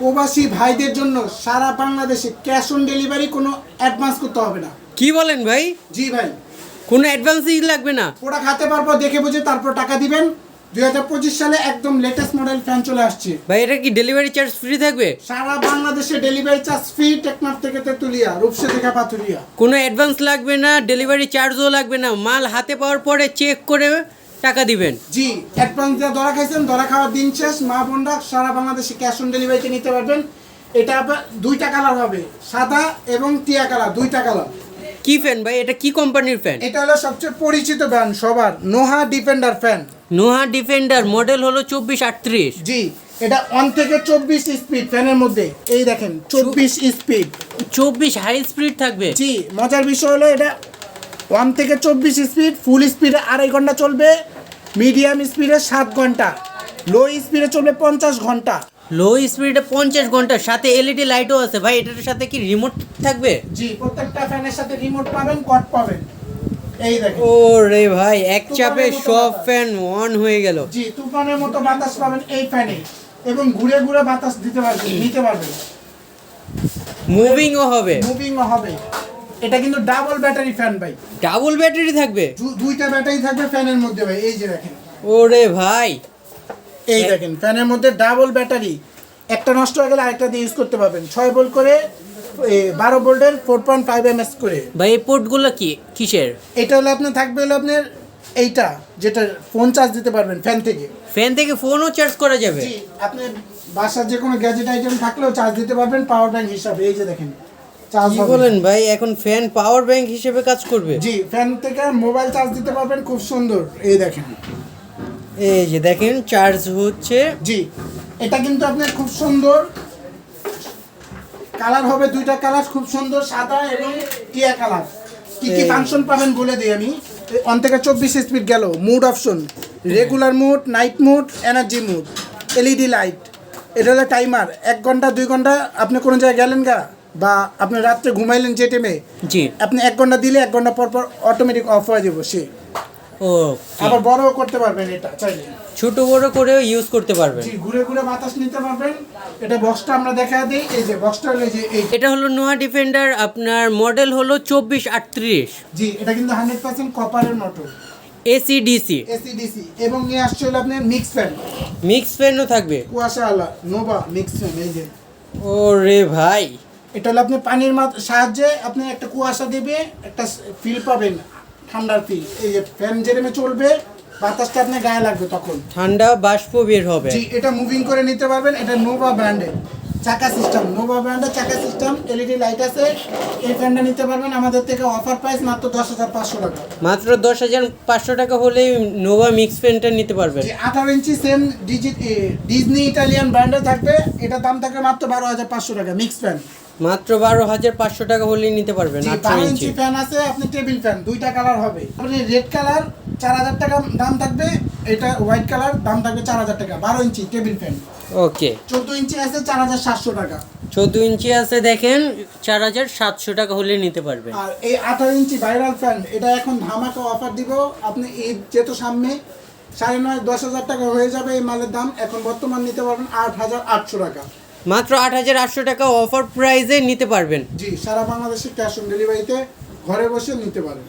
প্রবাসী ভাইদের জন্য সারা বাংলাদেশে ক্যাশ অন ডেলিভারি কোনো অ্যাডভান্স করতে হবে না। কি বলেন ভাই? জি ভাই। কোনো অ্যাডভান্সই লাগবে না? প্রোডাক্ট হাতে পারব দেখে বুঝে তারপর টাকা দিবেন। দুই হাজার পঁচিশ সালে একদম লেটেস্ট মডেল ফ্যান চলে আসছে। ভাই এটা কি ডেলিভারি চার্জ ফ্রি থাকবে? সারা বাংলাদেশে ডেলিভারি চার্জ ফ্রি টেকনাফ থেকে তেতুলিয়া রূপসে থেকে পাথুরিয়া। কোনো অ্যাডভান্স লাগবে না ডেলিভারি চার্জও লাগবে না। মাল হাতে পাওয়ার পরে চেক করে টাকা দিবেন। জি অ্যাডভান্স দিয়ে ধরা খাইছেন ধরা খাওয়ার দিন শেষ মা বোনরা সারা বাংলাদেশে ক্যাশ অন ডেলিভারিতে নিতে পারবেন। এটা দুইটা কালার হবে সাদা এবং টিয়া কালার দুইটা কালার কি ফ্যান ভাই? এটা কি কোম্পানির ফ্যান এটা হলো সবচেয়ে পরিচিত ব্র্যান্ড সবার Noha defender fan Noha defender model হলো চব্বিশ আটত্রিশ। জি এটা অন থেকে চব্বিশ স্পিড ফ্যানের মধ্যে। এই দেখেন চব্বিশ স্পিড চব্বিশ হাই স্পিড থাকবে। জি মজার বিষয় হলো এটা ওয়ান থেকে চব্বিশ স্পিড ফুল স্পিডে আড়াই ঘণ্টা চলবে। মিডিয়াম স্পিডে সাত ঘণ্টা লো স্পিডে চলবে পঞ্চাশ ঘণ্টা। লো স্পিডে পঞ্চাশ ঘণ্টা সাথে এলইডি লাইটও আছে। ভাই এটার সাথে কি রিমোট থাকবে? জি প্রত্যেকটা ফ্যানের সাথে রিমোট পাবেন কট পাবেন। এই দেখেন। ও রে ভাই এক চাপে সব ফ্যান অন হয়ে গেল। জি তুফানের মতো বাতাস পাবেন এই ফ্যানে এবং ঘুরে ঘুরে বাতাস দিতে পারবেন নিতে পারবেন। মুভিংও হবে। মুভিংও হবে। এটা কিন্তু ডাবল ব্যাটারি ফ্যান ভাই। ডাবল ব্যাটারি থাকবে? দুইটা ব্যাটারি থাকবে ফ্যানের মধ্যে ভাই এই যে দেখেন। ওরে ভাই। এই দেখেন ফ্যানের মধ্যে ডাবল ব্যাটারি একটা নষ্ট হয়ে গেলে আরেকটা দিয়ে ইউজ করতে পারবেন। ছয় ভোল্ট করে বারো ভোল্টের four point five M S করে। ভাই এই পোর্টগুলো কি কিসের? এটা হলো আপনার থাকবে হলো আপনার এইটা যেটা ফোন চার্জ দিতে পারবেন ফ্যান থেকে। ফ্যান থেকে ফোনও চার্জ করা যাবে? জি আপনি বাসার যে কোনো গ্যাজেট আইটেম থাকলেও চার্জ দিতে পারবেন পাওয়ার ব্যাংক হিসাবে। এই যে দেখেন। চার্জ কি বলেন ভাই? এখন ফ্যান পাওয়ার ব্যাংক হিসেবে কাজ করবে? জি ফ্যান থেকে মোবাইল চার্জ দিতে পারবেন খুব সুন্দর। এই দেখেন। এই যে দেখেন চার্জ হচ্ছে জি এটা কিন্তু আপনার খুব সুন্দর। কালার হবে দুইটা কালার খুব সুন্দর সাদা এবং টিয়া কালার কি কি ফাংশন পাবেন বলে দিই আমি। অন থেকে চব্বিশ স্পিড গেল। Mode option regular mode night mode energy mode LED light এটা হলো টাইমার এক ঘণ্টা দুই ঘণ্টা আপনি কোনো জায়গায় গেলেন গা? বা আপনি রাত্রে ঘুমাইলেন যে টাইমে জি। আপনি এক ঘণ্টা দিলে এক ঘণ্টা পর পর অটোমেটিক অফ হয়ে যাব সে। ও আবার বড়ও করতে পারবেন এটা চাইলে। ছোট বড় করেও ইউজ করতে পারবেন। জি ঘুরে ঘুরে বাতাস নিতে পারবেন। এটা বক্সটা আমরা দেখা দিই এই যে বক্সটা হলো যে এই এটা হলো নোয়া ডিফেন্ডার আপনার মডেল হলো চব্বিশ আটত্রিশ। জি এটা কিন্তু হান্ড্রেড পার্সেন্ট কপারের motor AC DC AC DC এবং নিয়ে আসছে হলো আপনার মিক্স ফ্যান মিক্স ফ্যানও থাকবে। কুয়াশা আলা নোভা মিক্স ফ্যান এই যে। ও রে ভাই। এটা হলো আপনি পানির সাহায্যে আপনি একটা কুয়াশা দেবে একটা ফিল পাবেন ঠান্ডার ফিল এই যে ফ্যান জেরেমে চলবে বাতাসটা আপনার গায়ে লাগবে তখন। ঠান্ডা বাষ্প বের হবে। জি এটা মুভিং করে নিতে পারবেন এটা নোভা ব্র্যান্ডের চাকা সিস্টেম নোভা ব্র্যান্ডের চাকা সিস্টেম এলইডি লাইট আছে। এই ফ্যানটা নিতে পারবেন আমাদের থেকে অফার প্রাইস মাত্র দশ হাজার পাঁচশো টাকা। মাত্র দশ হাজার পাঁচশো টাকা হলেই নোভা মিক্স ফ্যানটা নিতে পারবেন। আঠারো inch same digit Disney Italian ব্র্যান্ডের থাকবে। এটা দাম থাকবে মাত্র বারো হাজার পাঁচশো টাকা মিক্স ফ্যান মাত্র বারো হাজার পাঁচশো টাকা হলেই নিতে পারবেন আঠারো ইঞ্চি। ফ্যান আছে আপনি টেবিল ফ্যান দুইটা কালার হবে। আপনি রেড কালার চার হাজার টাকা দাম থাকবে। এটা হোয়াইট কালার দাম থাকবে চার হাজার টাকা বারো ইঞ্চি টেবিল ফ্যান ওকে চোদ্দ ইঞ্চি আছে চার হাজার সাতশো টাকা। চোদ্দ ইঞ্চি আছে দেখেন চার হাজার সাতশো টাকা হলে নিতে পারবেন। আর এই আঠারো ইঞ্চি ভাইরাল ফ্যান এটা এখন ধামাকা অফার দিব। আপনি ঈদ যেহেতু সামনে সাড়ে নয় দশ হাজার টাকা হয়ে যাবে এই মালের দাম। এখন বর্তমান নিতে পারবেন আট হাজার আটশো টাকা। মাত্র আট হাজার আটশো টাকা অফার প্রাইজে নিতে পারবেন। জি সারা বাংলাদেশে ক্যাশ অন ডেলিভারিতে ঘরে বসে নিতে পারেন।